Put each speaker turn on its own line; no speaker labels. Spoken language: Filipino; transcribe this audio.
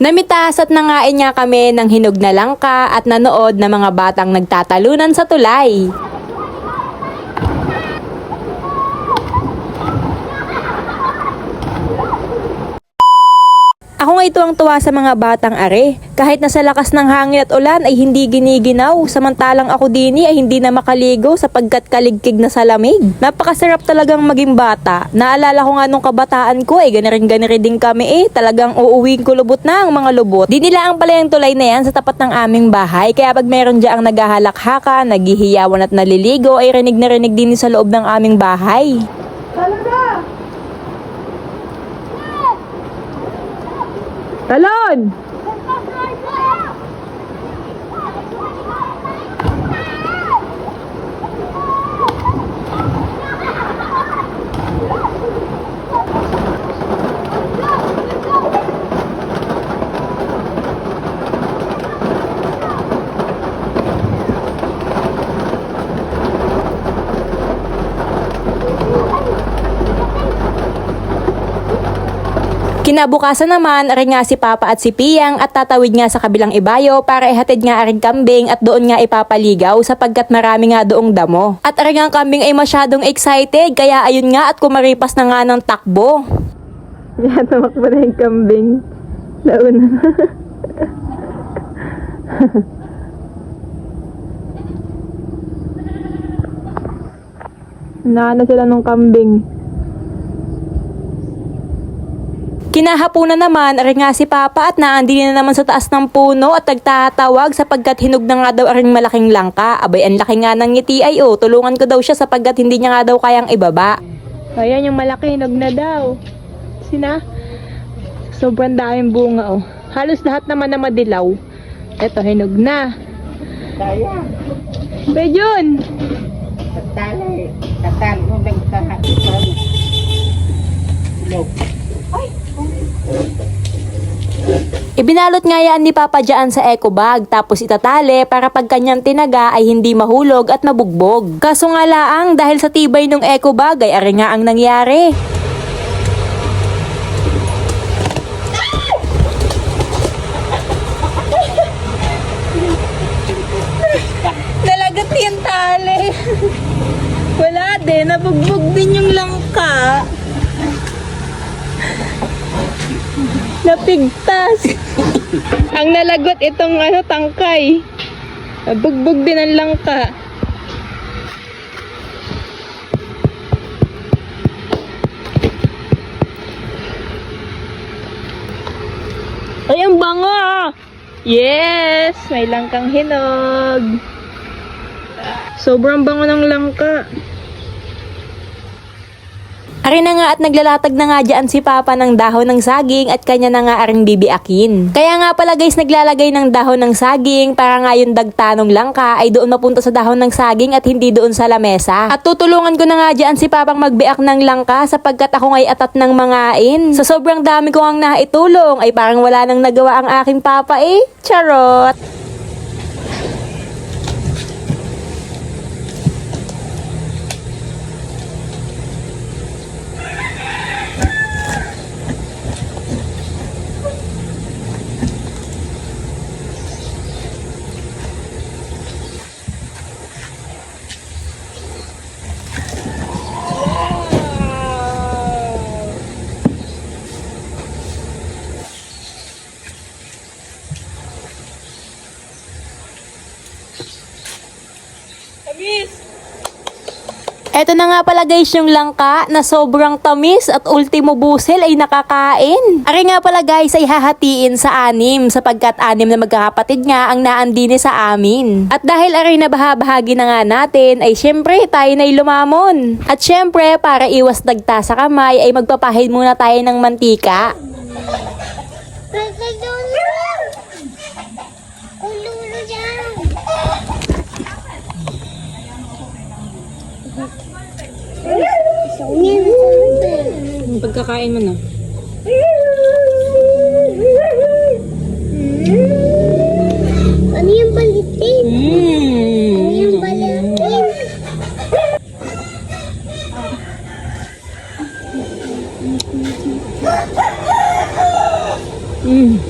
Namitas at nangain nga kami ng hinog na langka at nanood ng mga batang nagtatalunan sa tulay. Nga ito ang tuwa sa mga batang are. Kahit nasa lakas ng hangin at ulan ay hindi giniginaw. Samantalang ako dini ay hindi na makaligo sapagkat kaligkig na sa lamig. Napakasarap talagang maging bata. Naalala ko nga nung kabataan ko ay ganirin-ganiri din kami eh. Talagang uuwiin ko lubot na ang mga lubot. Di nila ang pala yung tulay na yan sa tapat ng aming bahay. Kaya pag meron dyan ang naghahalakhakan, naghihiyawan at naliligo ay rinig na rinig din sa loob ng aming bahay. Talon! Kinabukasan naman, ari nga si Papa at si Piyang at tatawid nga sa kabilang ibayo para ihatid nga aring kambing at doon nga ipapaligaw sapagkat marami nga doong damo. At ari nga ang kambing ay masyadong excited kaya ayun nga at kumaripas na nga ng takbo. Yan, tumakbo na yung kambing. Nauna na. Naana sila ng kambing. Kinahapunan naman, ari nga si Papa at naandi na naman sa taas ng puno at nagtatawag sapagkat hinog na nga daw aring malaking langka. Abay, ang laki nga ng ngiti ay oh, tulungan ko daw siya sapagkat hindi niya nga daw kayang ibaba. Ayan yung malaki, hinog na daw. Sina? Sobrang daming bunga oh. Halos lahat naman na madilaw. Eto, hinog na.
Kaya,
Bejun!
tatali, tatali mo nagkahatipan. Look.
Ibinalot nga yan ni Papa dyan sa eco bag tapos itatali para pag kanyang tinaga ay hindi mahulog at mabugbog. Kaso nga laang dahil sa tibay ng eco bag ay ari nga ang nangyari. Nalagat yung tali. Wala din, nabugbog din yung langka. Napigtas. ang nalagot itong ano tangkay. Bugbog din ang langka. Ay, ang bango! Yes! May langkang hinog. Sobrang bango ng langka. Ari na nga at naglalatag na nga dyan si Papa ng dahon ng saging at kanya na nga aring bibiakin. Kaya nga pala guys naglalagay ng dahon ng saging para nga yung dagtanong langka ay doon mapunta sa dahon ng saging at hindi doon sa lamesa. At tutulungan ko na nga dyan si Papang magbiak ng langka sapagkat ako nga'y atat ng mangain. Sa sobrang dami ko ang naitulong ay parang wala nang nagawa ang aking Papa eh. Charot! Eto na nga pala guys yung langka na sobrang tamis at ultimo busel ay nakakain. Ari nga pala guys ay hahatiin sa anim sapagkat anim na magkakapatid nga ang naandini sa amin. At dahil ari na bahabahagi na nga natin ay syempre tayo na'y lumamon. At syempre para iwas dagta sa kamay ay magpapahid muna tayo ng mantika.
pagkakain mo, no? Ano
yung balitin? Mm. Ano yung mm. balitin? Mm.